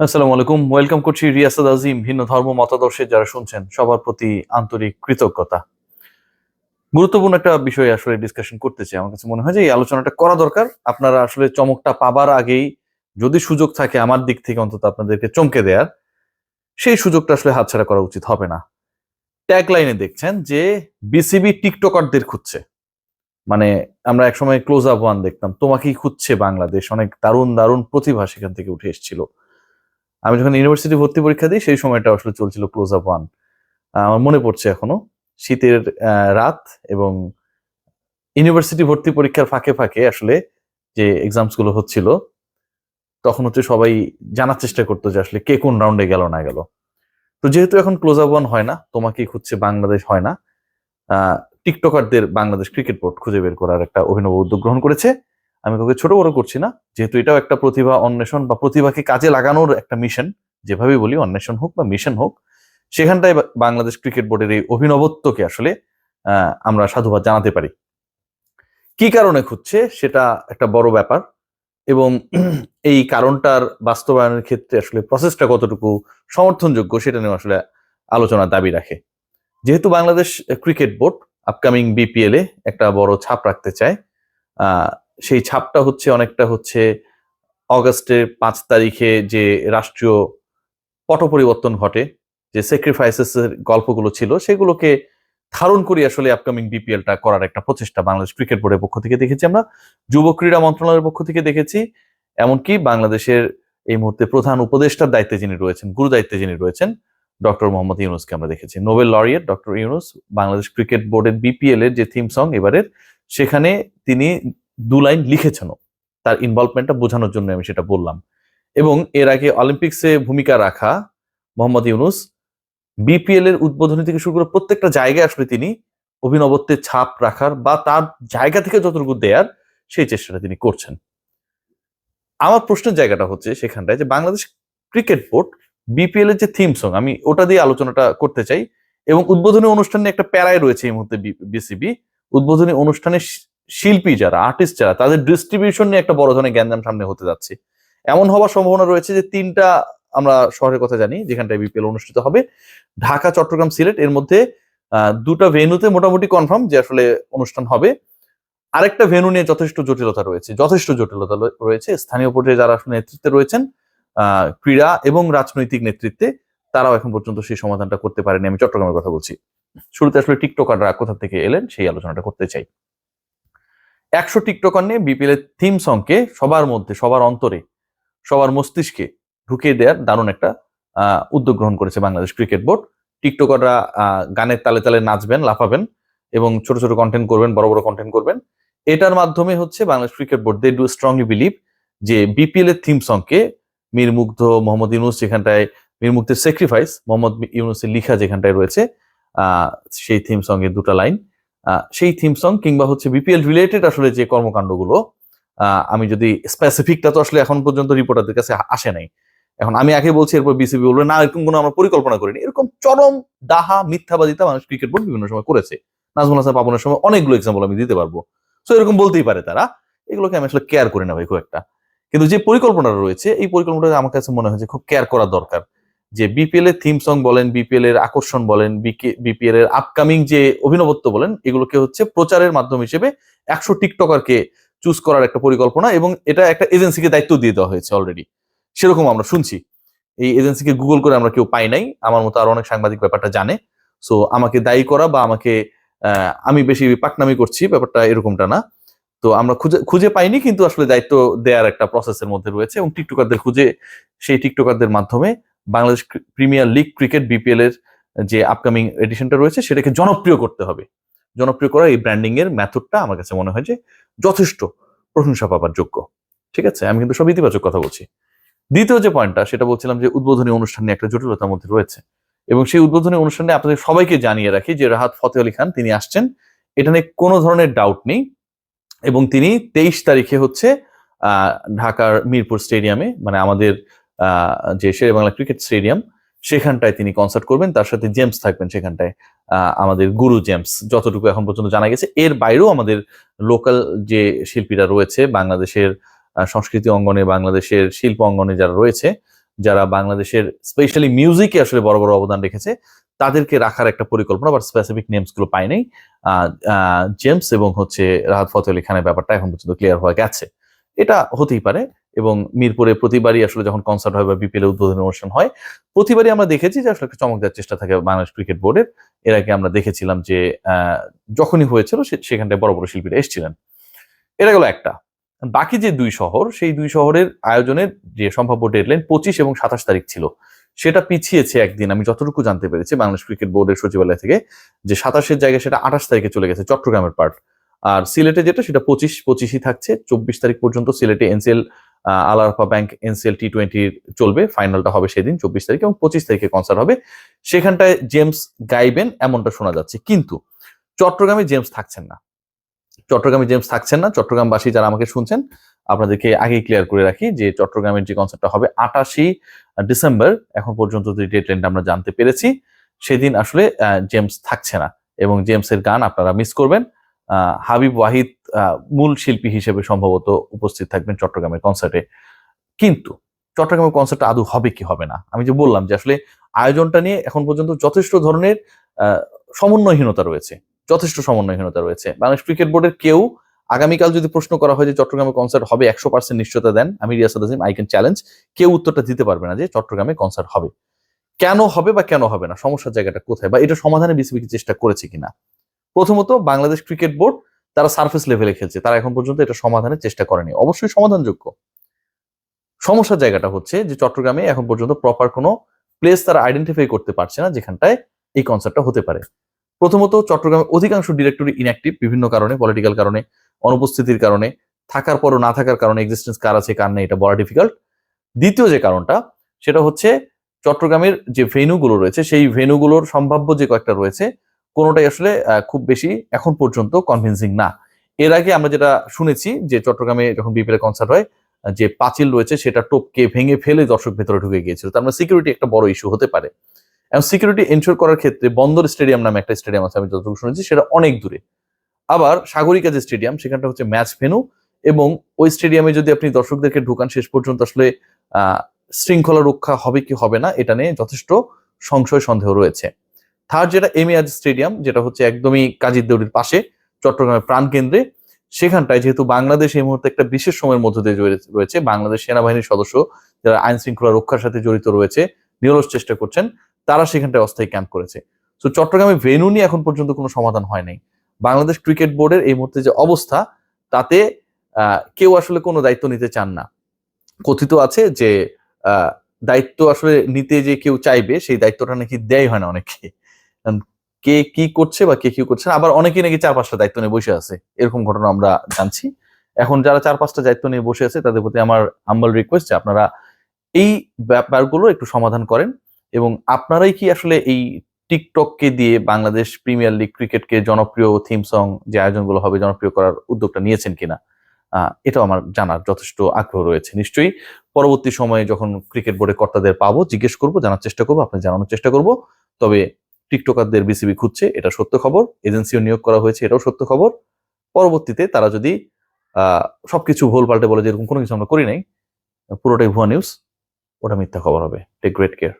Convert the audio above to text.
আসসালামু আলাইকুম। ওয়েলকাম করছি রিয়াসাদ আজিম, ভিন্ন ধর্ম মতাদর্শে যারা শুনছেন, সবার প্রতি আন্তরিক কৃতজ্ঞতা। গুরুত্বপূর্ণ একটা বিষয় আসলে ডিসকাশন করতে চাই আমার কাছে মনে হয় যে এই আলোচনাটা করা দরকার। আপনারা আসলে চমকটা পাবার আগেই যদি সুযোগ থাকে আমার দিক থেকে অন্তত আপনাদেরকে চমকে দেওয়ার সেই সুযোগটা আসলে হাতছাড়া করা উচিত হবে না। ট্যাগ লাইনে দেখছেন যে বিসিবি টিকটকারদের খুঁজছে। মানে আমরা একসময় ক্লোজ আপ ওয়ান দেখতাম, তোমাকেই খুঁজছে বাংলাদেশ। অনেক দারুণ দারুণ প্রতিভা সেখান থেকে উঠে এসেছিল। আমি যখন ইউনিভার্সিটি ভর্তি পরীক্ষা দিই, সেই সময়টা আসলে চলছিল ক্লোজ আপ ওয়ান আমার মনে পড়ছে এখনও। শীতের রাত এবং ইউনিভার্সিটি ভর্তি পরীক্ষার ফাঁকে ফাঁকে আসলে যে এক্সামসগুলো হচ্ছিল, তখন হচ্ছে সবাই জানার চেষ্টা করতো যে আসলে কে কোন রাউন্ডে গেল, না গেল। তো যেহেতু এখন ক্লোজ আপ ওয়ান হয় না, তোমাকেই খুঁজছে বাংলাদেশ হয় না টিকটকারদের বাংলাদেশ ক্রিকেট বোর্ড খুঁজে বের করার একটা অভিনব উদ্যোগ গ্রহণ করেছে। আমি কাউকে ছোট বড় করছি না, যেহেতু এটাও একটা প্রতিভা অন্বেষণ বা প্রতিভাকে কাজে লাগানোর একটা মিশন যেভাবেই বলি অন্বেষণ হোক বা মিশন হোক, সেখানটায় বাংলাদেশ ক্রিকেট বোর্ডের এই অভিনবত্বকে আসলে আমরা সাধুবাদ জানাতে পারি। কি কারণে খুঁজছে? সেটা একটা বড় ব্যাপার এবং এই কারণটার বাস্তবায়নের ক্ষেত্রে আসলে প্রসেসটা কতটুকু সমর্থনযোগ্য সেটা নিয়ে আসলে আলোচনার দাবি রাখে। যেহেতু Bangladesh cricket board upcoming BPL এ একটা বড় ছাপ রাখতে চায় সেই ছাপটা হচ্ছে, অনেকটা হচ্ছে অগস্টের পাঁচ তারিখে যে রাষ্ট্রীয় পট পরিবর্তন ঘটে, যে স্যাক্রিফাইসেস এর গল্পগুলো ছিল, সেগুলোকে ধারণ করে আসলে আপকামিং বিপিএলটা করার একটা প্রচেষ্টা বাংলাদেশ ক্রিকেট বোর্ডের পক্ষ থেকে দেখেছি আমরা, যুব ক্রীড়া মন্ত্রণালয়ের পক্ষ থেকে দেখেছি, এমনকি বাংলাদেশের এই মুহূর্তে প্রধান উপদেষ্টার দায়িত্বে যিনি রয়েছেন, গুরু দায়িত্বে যিনি রয়েছেন ডক্টর মোহাম্মদ ইউনুসকে আমরা দেখেছি। Nobel laureate doctor Yunus, Bangladesh cricket বোর্ডের বিপিএল এর যে থিম সং এবারের, সেখানে তিনি দু লাইন লিখেছেন তার ইনভলভমেন্টটা বোঝানোর জন্য আমি সেটা বললাম। এবং এর আগে অলিম্পিক্সে ভূমিকা রাখা মোহাম্মদ ইউনুস বিপিএল এর উদ্বোধনী থেকে শুরু করে প্রত্যেকটা জায়গায় আসলে তিনি অভিনবত্বের ছাপ রাখার বা তার জায়গা থেকে যতটুকু দেয়ার সেই চেষ্টাটা তিনি করছেন। আমার প্রশ্নের জায়গাটা হচ্ছে সেখানটায় যে বাংলাদেশ ক্রিকেট বোর্ড বিপিএল এর যে থিম সং আমি ওটা দিয়ে আলোচনাটা করতে চাই এবং উদ্বোধনী অনুষ্ঠানে একটা প্যারায় রয়েছে এই মুহূর্তে বিসিবি উদ্বোধনী অনুষ্ঠানে শিল্পী যারা আর্টিস্ট যারা, তাদের ডিস্ট্রিবিউশন নিয়ে একটা বড় ধরনের জ্ঞানদাম সামনে হতে যাচ্ছে। এমন হওয়ার সম্ভাবনা রয়েছে যে তিনটা আমরা শহরের কথা জানি, যেখানটায় বিপিএল অনুষ্ঠিত হবে। ঢাকা, চট্টগ্রাম, সিলেট, এর মধ্যে দুটা ভেন্যুতে মোটামুটি কনফার্ম যে আসলে অনুষ্ঠান হবে। আরেকটা ভেন্যু নিয়ে যথেষ্ট জটিলতা রয়েছে, যথেষ্ট জটিলতা রয়েছে। স্থানীয় পর্যায়ে যারা আসলে নেতৃত্বে রয়েছেন ক্রীড়া এবং রাজনৈতিক নেতৃত্বে, তারাও এখন পর্যন্ত সেই সমাধানটা করতে পারেনি। আমি চট্টগ্রামের কথা বলছি। শুরুতে আসলে টিকটকাররা কোথা থেকে এলেন, সেই আলোচনাটা করতে চাই। একশো টিকটকার নিয়ে বিপিএল এর থিম সংকে সবার মধ্যে, সবার অন্তরে, সবার মস্তিষ্কে ঢুকিয়ে দেওয়ার দারুণ একটা উদ্যোগ গ্রহণ করেছে বাংলাদেশ ক্রিকেট বোর্ড। টিকটকাররা গানের তালে তালে নাচবেন, লাফাবেন এবং ছোট ছোট কন্টেন্ট করবেন, বড় বড় কন্টেন্ট করবেন। এটার মাধ্যমে হচ্ছে Bangladesh cricket board they do strongly believe যে বিপিএল এর থিম সংকে মীর মুগ্ধ, মোহাম্মদ ইউনুস যেখানটায়, মীর মুগ্ধের স্যাক্রিফাইস মোহাম্মদ ইউনুসের লিখা যেখানটায় রয়েছে সেই থিম সং এর দুটা লাইন সেই থিম সং কিংবা হচ্ছে বিপিএল রিলেটেড আসলে যে কর্মকাণ্ডগুলো আমি যদি স্পেসিফিকটা তো আসলে এখন পর্যন্ত রিপোর্টারদের কাছে আসে নাই। এখন আমি আগে বলছি, এরপর বিসিবি বলবে, না, এরকম কোনো আমরা পরিকল্পনা করিনি। এরকম চরম ডাহা মিথ্যাবাদিতা মানুষ ক্রিকেট বোর্ড বিভিন্ন সময় করেছে। নাজমুল হাসান পাপনের সময় অনেকগুলো এক্সাম্পল আমি দিতে পারব। সো এরকম বলতেই পারে তারা। এগুলোকে আমি আসলে কেয়ার করি না ভাই খুব একটা। কিন্তু যে পরিকল্পনাটা রয়েছে, এই পরিকল্পনাটা আমার কাছে মনে হয় যে খুব কেয়ার করা দরকার। যে বিপিএল এর থিম সং বলেন বিপিএল এর আকর্ষণ বলেন বিপিএল এর আপকামিং যে অভিনবত্ব বলেন, এগুলোকে হচ্ছে প্রচারের মাধ্যম হিসেবে একশো টিকটকারকে চুজ করার একটা পরিকল্পনা এবং এটা একটা এজেন্সিকে দায়িত্ব দিয়ে দেওয়া হয়েছে অলরেডি সেরকম আমরা শুনছি। এই এজেন্সিকে গুগল করে আমরা কেউ পাই নাই, আমার মতো আরও অনেক সাংবাদিক ব্যাপারটা জানে। সো আমাকে দায়ী করা বা আমাকে আমি বেশি পাকনামি করছি, ব্যাপারটা এরকমটা না। তো আমরা খুঁজে খুঁজে পাইনি, কিন্তু আসলে দায়িত্ব দেওয়ার একটা প্রসেসের মধ্যে রয়েছে এবং টিকটকারদের খুঁজে, সেই টিকটকারদের মাধ্যমে Bangladesh premier league cricket BPL এর যে আপকামিং এডিশনটা রয়েছে, সেটাকে জনপ্রিয় করতে হবে। জনপ্রিয় করা এই ব্র্যান্ডিং এর মেথডটা আমার কাছে মনে হয় যে যথেষ্ট প্রশংসা পাবার যোগ্য। ঠিক আছে? আমি কিন্তু সব ইতিবাচক কথা বলছি। দ্বিতীয় যে পয়েন্টটা সেটা বলছিলাম যে উদ্বোধনী অনুষ্ঠান নিয়ে একটা জটিলতার মধ্যে রয়েছে। এবং সেই উদ্বোধনী অনুষ্ঠানে আপনাদের সবাইকে জানিয়ে রাখি যে রাহাত ফতে আলী খান, তিনি আসছেন। এটা নিয়ে কোনো ধরনের ডাউট নেই। এবং তিনি তেইশ তারিখে হচ্ছে ঢাকার মিরপুর স্টেডিয়ামে মানে আমাদের যে শেরে বাংলা ক্রিকেট স্টেডিয়াম, সেখানটায় তিনি কনসার্ট করবেন। তার সাথে জেমস থাকবেন সেখানটায় আমাদের গুরু জেমস। যতটুকু এখন পর্যন্ত জানা গেছে, এর বাইরেও আমাদের লোকাল যে শিল্পীরা রয়েছে, বাংলাদেশের সংস্কৃতি অঙ্গনে, বাংলাদেশের শিল্প অঙ্গনে যারা রয়েছে, যারা বাংলাদেশের স্পেশালি মিউজিকে আসলে বড় বড় অবদান রেখেছে, তাদেরকে রাখার একটা পরিকল্পনা বা স্পেসিফিক নেমসগুলো পাই নাই। জেমস এবং হচ্ছে রাহাত ফতে আলী খানের ব্যাপারটা এখন পর্যন্ত ক্লিয়ার হয়ে গেছে। এটা হতেই পারে। এবং মিরপুরে প্রতিবারই আসলে যখন কনসার্ট হয় বা বিপিএল উদ্বোধনী অনুষ্ঠান হয়, প্রতিবারই আমরা দেখেছি যে আসলে একটা চমক দেওয়ার চেষ্টা থাকে বাংলাদেশ ক্রিকেট বোর্ডের। এর আগে আমরা দেখেছিলাম যে যখনই হয়েছিল সেখানটায় বড় বড় শিল্পীরা এসেছিলেন। এটা গেল একটা। বাকি যে দুই শহর, সেই দুই শহরের আয়োজনের যে সম্ভাব্য ডেডলাইন পঁচিশ এবং সাতাশ তারিখ ছিল, সেটা পিছিয়েছে একদিন। আমি যতটুকু জানতে পেরেছি বাংলাদেশ ক্রিকেট বোর্ডের সচিবালয় থেকে যে সাতাশের জায়গায় সেটা আঠাশ তারিখে চলে গেছে চট্টগ্রামের পার্ট আর সিলেটে যেটা, সেটা পঁচিশ, পঁচিশই থাকছে। চব্বিশ তারিখ পর্যন্ত সিলেটে NCL Al Arafah bank NCL T twenty চলবে, ফাইনালটা হবে সেদিন, চব্বিশ তারিখ এবং পঁচিশ তারিখে কনসার্ট হবে। সেখানটায় জেমস গাইবেন, এমনটা শোনা যাচ্ছে। কিন্তু চট্টগ্রামে জেমস থাকছেন না। চট্টগ্রামে জেমস থাকছেন না। চট্টগ্রামবাসী যারা আমাকে শুনছেন, আপনাদেরকে আগেই ক্লিয়ার করে রাখি যে চট্টগ্রামের যে কনসার্টটা হবে আটাশি ডিসেম্বর, এখন পর্যন্ত যে ডেটলাইনটা আমরা জানতে পেরেছি, সেদিন আসলে জেমস থাকছে না। এবং জেমসের গান আপনারা মিস করবেন। হাবিব ওয়াহিদ মূল শিল্পী হিসেবে সম্ভবত উপস্থিত থাকবেন চট্টগ্রামের কনসার্টে কিন্তু চট্টগ্রামের কনসার্টটা আদৌ হবে কি হবে না? আমি যে বললাম যে আসলে আয়োজনটা নিয়ে এখন পর্যন্ত যথেষ্ট ধরনের সমন্বয়হীনতা রয়েছে। যথেষ্ট সমন্বয়হীনতা রয়েছে। বাংলাদেশ ক্রিকেট বোর্ডের কেউ আগামীকাল যদি প্রশ্ন করা হয় যে চট্টগ্রামে কনসার্ট হবে, একশো পার্সেন্ট নিশ্চয়তা দেন, আমি Riasad Azim I can challenge কেউ উত্তরটা দিতে পারবে না যে চট্টগ্রামে কনসার্ট হবে। কেন হবে বা কেন হবে না? সমস্যার জায়গাটা কোথায়? বা এটা সমাধানে বিসিবি চেষ্টা করেছে কিনা? প্রথমত বাংলাদেশ ক্রিকেট বোর্ড তারা সার্ফেস লেভেলে খেলছে। তারা এখন পর্যন্ত এটা সমাধানের চেষ্টা করেনি। অবশ্যই সমাধানযোগ্য। সমস্যার জায়গাটা হচ্ছে যে চট্টগ্রামে এখন পর্যন্ত প্রপার কোনো প্লেস তারা আইডেন্টিফাই করতে পারছে না যেখানটায় এই কনসার্টটা হতে পারে। প্রথমত চট্টগ্রামে অধিকাংশ ডিরেক্টরি ইনঅ্যাক্টিভ বিভিন্ন কারণে পলিটিক্যাল কারণে, অনুপস্থিতির কারণে, থাকার পরও না থাকার কারণে এক্সিস্টেন্স কার আছে, কার নেই, এটা বলা ডিফিকাল্ট দ্বিতীয় যে কারণটা, সেটা হচ্ছে চট্টগ্রামের যে ভেনুগুলো রয়েছে, সেই ভেনুগুলোর সম্ভাব্য যে কয়েকটা রয়েছে কোনোটাই আসলে খুব বেশি এখন পর্যন্ত কনভিন্সিং না। এর আগে আমরা যেটা শুনেছি যে চট্টগ্রামে যখন বিপিএল কনসার্ট হয়, যে পাঁচিল রয়েছে সেটা টপকে ভেঙে ফেলে দর্শক ভেতরে ঢুকে গিয়েছিল। তার মানে সিকিউরিটি একটা বড় ইস্যু হতে পারে। এবং সিকিউরিটি এনশোর করার ক্ষেত্রে বন্দর স্টেডিয়াম নামে একটা স্টেডিয়াম আছে, আমি যতটুকু শুনেছি, সেটা অনেক দূরে। আবার সাগরিকা যে স্টেডিয়াম সেখানটা হচ্ছে ম্যাচ ভেনু এবং ওই স্টেডিয়ামে যদি আপনি দর্শকদেরকে ঢুকান, শেষ পর্যন্ত আসলে শৃঙ্খলা রক্ষা হবে কি হবে না, এটা নিয়ে যথেষ্ট সংশয় সন্দেহ রয়েছে। থার্ড যেটা এমিয়াজ স্টেডিয়াম, যেটা হচ্ছে একদমই কাজীর দেউরির পাশে, চট্টগ্রামের প্রাণকেন্দ্রে সেখানটায় যেহেতু বাংলাদেশ এই মুহূর্তে একটা বিশেষ সময়ের মধ্যে দিয়ে রয়েছে বাংলাদেশ সেনাবাহিনীর সদস্য যারা আইন শৃঙ্খলা রক্ষার সাথে জড়িত রয়েছে, নিরলস চেষ্টা করছেন, তারা সেখানটায় অস্থায়ী ক্যাম্প করেছে। তো চট্টগ্রামে ভেনু নিয়ে এখন পর্যন্ত কোনো সমাধান হয় নাই। বাংলাদেশ ক্রিকেট বোর্ডের এই মুহূর্তে যে অবস্থা, তাতে কেউ আসলে কোনো দায়িত্ব নিতে চান না। কথিত আছে যে দায়িত্ব আসলে নিতে যে কেউ চাইবে, সেই দায়িত্বটা নাকি দেয় হয় না অনেকে। কে কি করছে বা কে কি করছে আবার অনেকেই নাকি চার পাঁচটা দায়িত্ব নিয়ে বসে আছে। এরকম ঘটনা আমরা জানছি। এখন যারা চার পাঁচটা দায়িত্ব নিয়ে বসে আছে, তাদের প্রতি আমার হাম্বল রিকোয়েস্ট যে আপনারা এই ব্যাপারগুলো একটু সমাধান করেন এবং আপনারাই কি আসলে এই টিকটককে দিয়ে বাংলাদেশ প্রিমিয়ার লিগ ক্রিকেটকে জনপ্রিয় থিম সং যে আয়োজনগুলো হবে, জনপ্রিয় করার উদ্যোগটা নিয়েছেন কিনা? এটাও আমার জানার যথেষ্ট আগ্রহ রয়েছে নিশ্চয়ই। পরবর্তী সময়ে যখন ক্রিকেট বোর্ডের কর্তাদের পাবো, জিজ্ঞেস করব, জানার চেষ্টা করব আপনি জানানোর চেষ্টা করব। তবে টিকটকারদের বিসিবি খুঁজছে, এটা সত্য খবর, এজেন্সিও নিয়োগ করা হয়েছে, এটাও সত্য খবর। পরবর্তীতে তারা যদি সবকিছু ভুল পাল্টে বলে যেরকম কোনো কিছু আমরা করি নাই, পুরোটাই ভুয়া নিউজ ওটা মিথ্যা খবর হবে। Take great care